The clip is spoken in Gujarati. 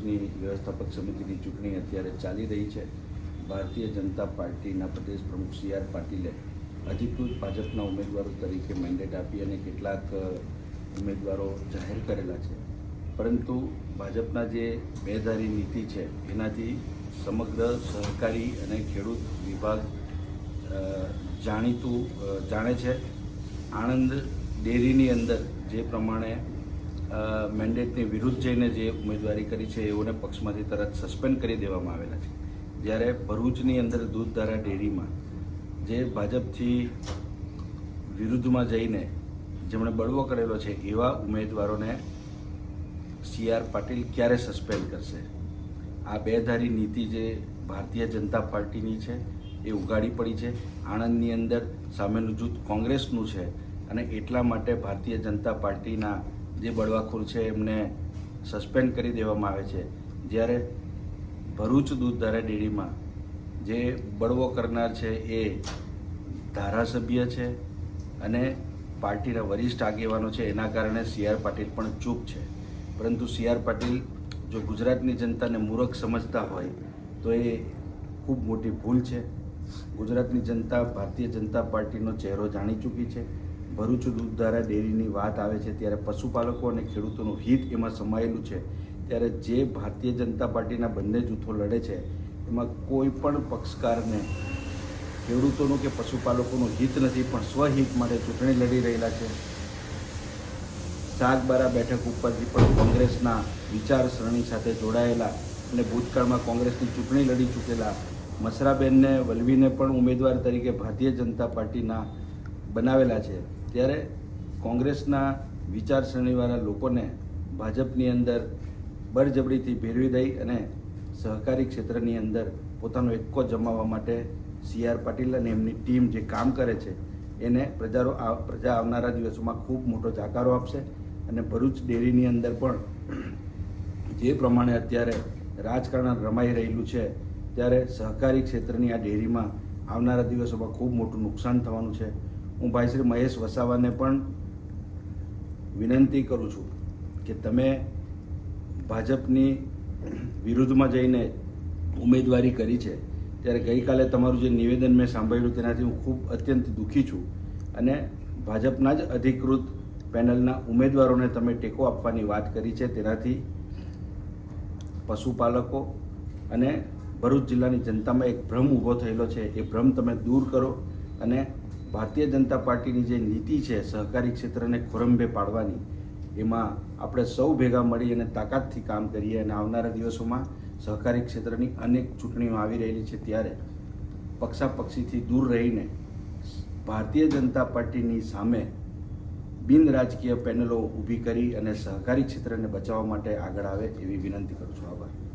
ભરૂચની વ્યવસ્થાપક સમિતિની ચૂંટણી અત્યારે ચાલી રહી છે. ભારતીય જનતા પાર્ટીના પ્રદેશ પ્રમુખ સી આર પાટીલે અધિકૃત ભાજપના ઉમેદવારો તરીકે મેન્ડેટ આપી અને કેટલાક ઉમેદવારો જાહેર કરેલા છે. પરંતુ ભાજપના જે બેધારી નીતિ છે, એનાથી સમગ્ર સહકારી અને ખેડૂત વિભાગ જાણીતું જાણે છે. આણંદ ડેરીની અંદર જે પ્રમાણે મેન્ડેટની વિરુદ્ધ જઈને જે ઉમેદવારી કરી છે, એઓને પક્ષમાંથી તરત સસ્પેન્ડ કરી દેવામાં આવેલા છે. જ્યારે ભરૂચની અંદર દૂધધારા ડેરીમાં જે ભાજપથી વિરુદ્ધમાં જઈને જેમણે બળવો કરેલો છે, એવા ઉમેદવારોને સી આર પાટીલ ક્યારે સસ્પેન્ડ કરશે? આ બેધારી નીતિ જે ભારતીય જનતા પાર્ટીની છે, એ ઉગાડી પડી છે. આણંદની અંદર સામેનું જૂથ કોંગ્રેસનું છે અને એટલા માટે ભારતીય જનતા પાર્ટીના જે બળવાખોર છે એમને સસ્પેન્ડ કરી દેવામાં આવે છે. જ્યારે ભરૂચ દૂધધારા ડેરીમાં જે બળવો કરનાર છે એ ધારાસભ્ય છે અને પાર્ટીના વરિષ્ઠ આગેવાનો છે, એના કારણે સી આર પાટીલ પણ ચૂપ છે. પરંતુ સી આર પાટીલ જો ગુજરાતની જનતાને મૂરખ સમજતા હોય, તો એ ખૂબ મોટી ભૂલ છે. ગુજરાતની જનતા, ભારતીય જનતા પાર્ટીનો ચહેરો જાણી ચૂકી છે. ભરૂચ દૂધધારા ડેરીની વાત આવે છે, ત્યારે પશુપાલકો અને ખેડૂતોનું હિત એમાં સમાયેલું છે. ત્યારે જે ભારતીય જનતા પાર્ટીના બંને જૂથો લડે છે, એમાં કોઈ પણ પક્ષકારને ખેડૂતોનું કે પશુપાલકોનું હિત નથી, પણ સ્વહિત માટે ચૂંટણી લડી રહેલા છે. સાગબારા બેઠક ઉપરથી પણ કોંગ્રેસના વિચારસરણી સાથે જોડાયેલા અને ભૂતકાળમાં કોંગ્રેસની ચૂંટણી લડી ચૂકેલા મસરાબેનને, વલવીને પણ ઉમેદવાર તરીકે ભારતીય જનતા પાર્ટીના બનાવેલા છે. ત્યારે કોંગ્રેસના વિચારસરણીવાળા લોકોને ભાજપની અંદર બળજબરીથી ભેરવી દઈ અને સહકારી ક્ષેત્રની અંદર પોતાનો એક્કો જમાવવા માટે સી આર પાટીલ અને એમની ટીમ જે કામ કરે છે, એને પ્રજારો આ, પ્રજા આવનારા દિવસોમાં ખૂબ મોટો જાકારો આપશે અને ભરૂચ ડેરીની અંદર પણ જે પ્રમાણે અત્યારે રાજકારણ રમાઈ રહેલું છે, ત્યારે સહકારી ક્ષેત્રની આ ડેરીમાં આવનારા દિવસોમાં ખૂબ મોટું નુકસાન થવાનું છે. હું ભાઈ શ્રી મહેશ વસાવાને પણ વિનંતી કરું છું કે તમે ભાજપની વિરુદ્ધમાં જઈને ઉમેદવારી કરી છે. ત્યારે ગઈકાલે તમારું જે નિવેદન મેં સાંભળ્યું તેનાથી હું ખૂબ અત્યંત દુઃખી છું અને ભાજપના જ અધિકૃત પેનલના ઉમેદવારોને તમે ટેકો આપવાની વાત કરી છે. તેનાથી પશુપાલકો અને ભરૂચ જિલ્લાની જનતામાં એક ભ્રમ ઊભો થયેલો છે. એ ભ્રમ તમે દૂર કરો અને ભારતીય જનતા પાર્ટીની જે નીતિ છે, સહકારી ક્ષેત્રને ખોરંભે પાડવાની, એમાં આપણે સૌ ભેગા મળી અને તાકાતથી કામ કરીએ અને આવનારા દિવસોમાં સહકારી ક્ષેત્રની અનેક ચૂંટણીઓ આવી રહેલી છે ત્યારે પક્ષાપક્ષીથી દૂર રહીને ભારતીય જનતા પાર્ટીની સામે બિન રાજકીય પેનલો ઊભી કરી અને સહકારી ક્ષેત્રને બચાવવા માટે આગળ આવે એવી વિનંતી કરું છું. આભાર.